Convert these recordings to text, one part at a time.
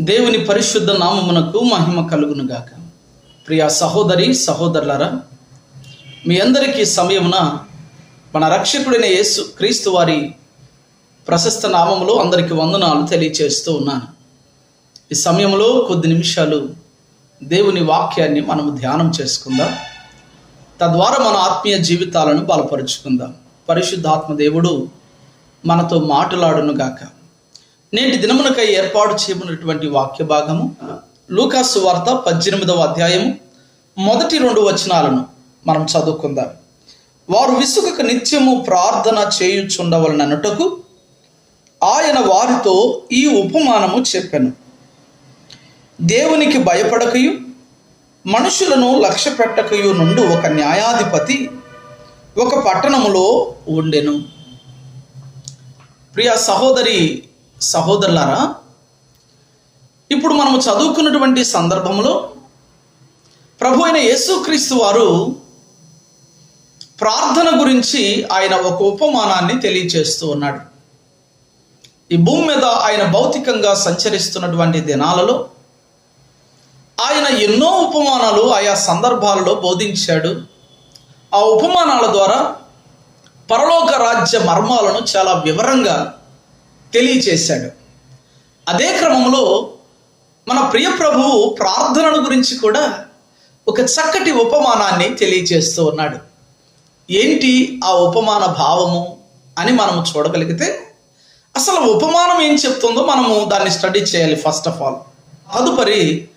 దేవుని పరిశుద్ధ నామమునకు మహిమ కలుగును గాక ప్రియ సహోదరి సహోదరులారా మీ అందరికీ సమయమున మన రక్షకుడైన యేసు క్రీస్తు వారి ప్రశస్త నామములో అందరికీ వందనాలు తెలియచేస్తూ ఉన్నాను. ఈ సమయంలో కొద్ది నిమిషాలు దేవుని వాక్యాన్ని మనము ధ్యానం చేసుకుందాం. తద్వారా మన ఆత్మీయ జీవితాలను బలపరుచుకుందాం. పరిశుద్ధాత్మ దేవుడు మనతో మాట్లాడును గాక నేటి దినమునకై ఏర్పాటు చేయబడినటువంటి వాక్య భాగము లూకాసు వార్త పద్దెనిమిదవ అధ్యాయము మొదటి రెండు వచనాలను మనం చదువుకుందాం. వారు విసుగక నిత్యము ప్రార్థన చేయుచుండవలననుటకు ఆయన వారితో ఈ ఉపమానము చెప్పాను. దేవునికి భయపడకయు మనుషులను లక్ష్య పెట్టకయు నుండి ఒక న్యాయాధిపతి ఒక పట్టణములో ఉండెను. ప్రియ సహోదరి సహోదరులారా ఇప్పుడు మనము చదువుకున్నటువంటి సందర్భంలో ప్రభు అయిన యేసుక్రీస్తు వారు ప్రార్థన గురించి ఆయన ఒక ఉపమానాన్ని తెలియచేస్తూ ఉన్నాడు. ఈ భూమి మీద ఆయన భౌతికంగా సంచరిస్తున్నటువంటి దినాలలో ఆయన ఎన్నో ఉపమానాలు ఆయా సందర్భాలలో బోధించాడు. ఆ ఉపమానాల ద్వారా పరలోక రాజ్య మర్మాలను చాలా వివరంగా తెలియచేశాడు. అదే క్రమంలో మన ప్రియ ప్రభువు ప్రార్థనల గురించి కూడా ఒక చక్కటి ఉపమానాన్ని తెలియజేస్తూ ఉన్నాడు. ఏంటి ఆ ఉపమాన భావము అని మనము చూడగలిగితే అసలు ఉపమానం ఏం చెప్తుందో మనము దాన్ని స్టడీ చేయాలి ఫస్ట్ ఆఫ్ ఆల్. తదుపరి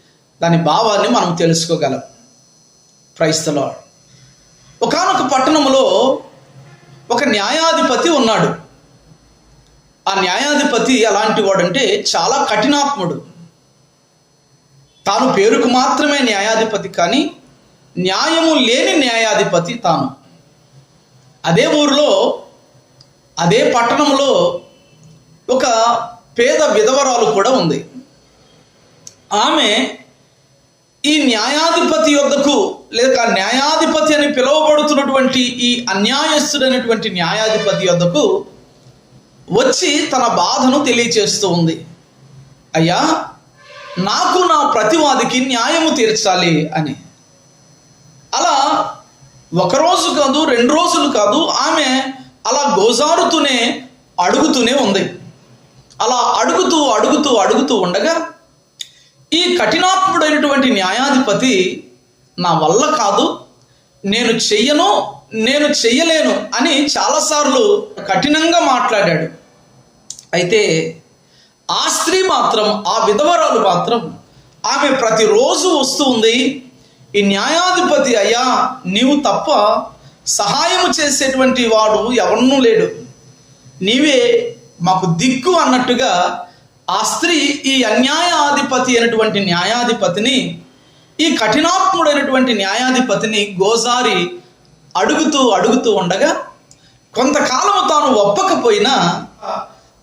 దాని భావాన్ని మనం తెలుసుకోగలం. క్రైస్తలో ఒకనొక పట్టణంలో ఒక న్యాయాధిపతి ఉన్నాడు. ఆ న్యాయాధిపతి ఎలాంటి వాడంటే చాలా కఠినాత్ముడు. తాను పేరుకు మాత్రమే న్యాయాధిపతి కానీ న్యాయము లేని న్యాయాధిపతి తాను. అదే ఊరిలో అదే పట్టణంలో ఒక పేద విధవరాలు కూడా ఉంది. ఆమె ఈ న్యాయాధిపతి యొద్దకు లేక న్యాయాధిపతి అని పిలువబడుతున్నటువంటి ఈ అన్యాయస్తుడైనటువంటి న్యాయాధిపతి యొద్దకు వచ్చి తన బాధను తెలియచేస్తూ ఉంది. అయ్యా నాకు నా ప్రతివాదికి న్యాయము తీర్చాలి అని. అలా ఒకరోజు కాదు రెండు రోజులు కాదు ఆమె అలా గోజారుతూనే అడుగుతూనే ఉంది. అలా అడుగుతూ అడుగుతూ అడుగుతూ ఉండగా ఈ కఠినాత్ముడైనటువంటి న్యాయాధిపతి నా వల్ల కాదు నేను చెయ్యను నేను చెయ్యలేను అని చాలాసార్లు కఠినంగా మాట్లాడాడు. అయితే ఆ స్త్రీ మాత్రం ఆ విధవరాలు మాత్రం ఆమె ప్రతిరోజు వస్తూ ఉంది ఈ న్యాయాధిపతి అయ్యా నీవు తప్ప సహాయం చేసేటువంటి వాడు ఎవరన్నూ లేడు. నీవే మాకు దిక్కు అన్నట్టుగా ఆ స్త్రీ ఈ అన్యాయాధిపతి అయినటువంటి న్యాయాధిపతిని ఈ కఠినాత్ముడైనటువంటి న్యాయాధిపతిని గోజారి అడుగుతూ అడుగుతూ ఉండగా కొంతకాలము తాను ఒప్పకపోయినా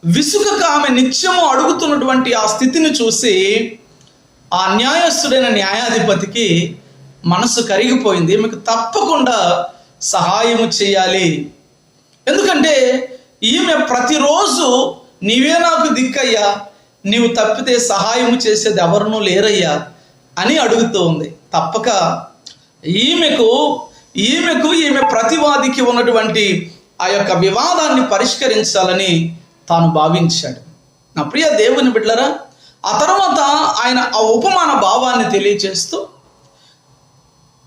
విసుగక ఆమె నిత్యము అడుగుతున్నటువంటి ఆ స్థితిని చూసి ఆ న్యాయస్థుడైన న్యాయాధిపతికి మనసు కరిగిపోయింది. మీకు తప్పకుండా సహాయము చేయాలి. ఎందుకంటే ఈమె ప్రతిరోజు నీవే నాకు దిక్కయ్యా నీవు తప్పితే సహాయము చేసేది ఎవరినూ లేరయ్యా అని అడుగుతూ ఉంది. తప్పక ఈమెకు ఈమెకు ఈమె ప్రతివాదికి ఉన్నటువంటి ఆ యొక్క వివాదాన్ని పరిష్కరించాలని తాను భావించాడు. నా ప్రియ దేవుని బిడ్డలరా ఆ తర్వాత ఆయన ఆ ఉపమాన భావాన్ని తెలియచేస్తూ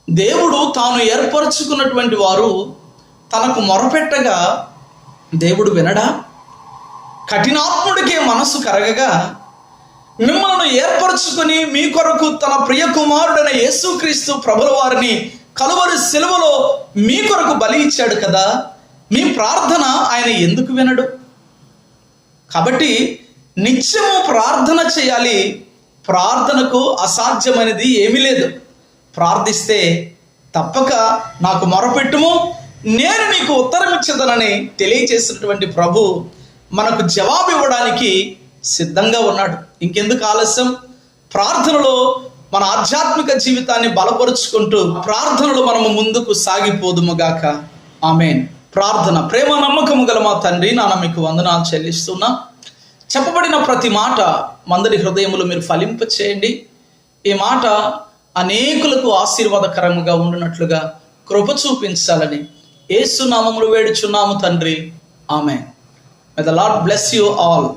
దేవుడు తాను ఏర్పరచుకున్నటువంటి వారు తనకు మొరపెట్టగా దేవుడు వినడా? కఠినాత్ముడికే మనసు కరగగా మిమ్మల్ని ఏర్పరచుకొని మీ కొరకు తన ప్రియ కుమారుడైన యేసుక్రీస్తు ప్రభుల వారిని కలువరి సెలవులో మీ కొరకు బలి ఇచ్చాడు కదా మీ ప్రార్థన ఆయన ఎందుకు వినడు? కాబట్టి నిత్యము ప్రార్థన చేయాలి. ప్రార్థనకు అసాధ్యమైనది ఏమీ లేదు. ప్రార్థిస్తే తప్పక నాకు మొరపెట్టుము. నేను నీకు ఉత్తరం ఇచ్చేదనని తెలియచేసినటువంటి ప్రభు మనకు జవాబు ఇవ్వడానికి సిద్ధంగా ఉన్నాడు. ఇంకెందుకు ఆలస్యం? ప్రార్థనలో మన ఆధ్యాత్మిక జీవితాన్ని బలపరుచుకుంటూ ప్రార్థనలో మనము ముందుకు సాగిపోదుముగాక ఆమెన్. ప్రార్థన ప్రేమ నమ్మకము గల మా తండ్రి నాన్న మీకు వందనాలు చెల్లిస్తున్నా. చెప్పబడిన ప్రతి మాట మందరి హృదయములు మీరు ఫలింప చేయండి. ఈ మాట అనేకులకు ఆశీర్వాదకరంగా ఉండినట్లుగా కృప చూపించాలని ఏసునామములు వేడుచున్నాము తండ్రి. ఆమె the Lord bless you all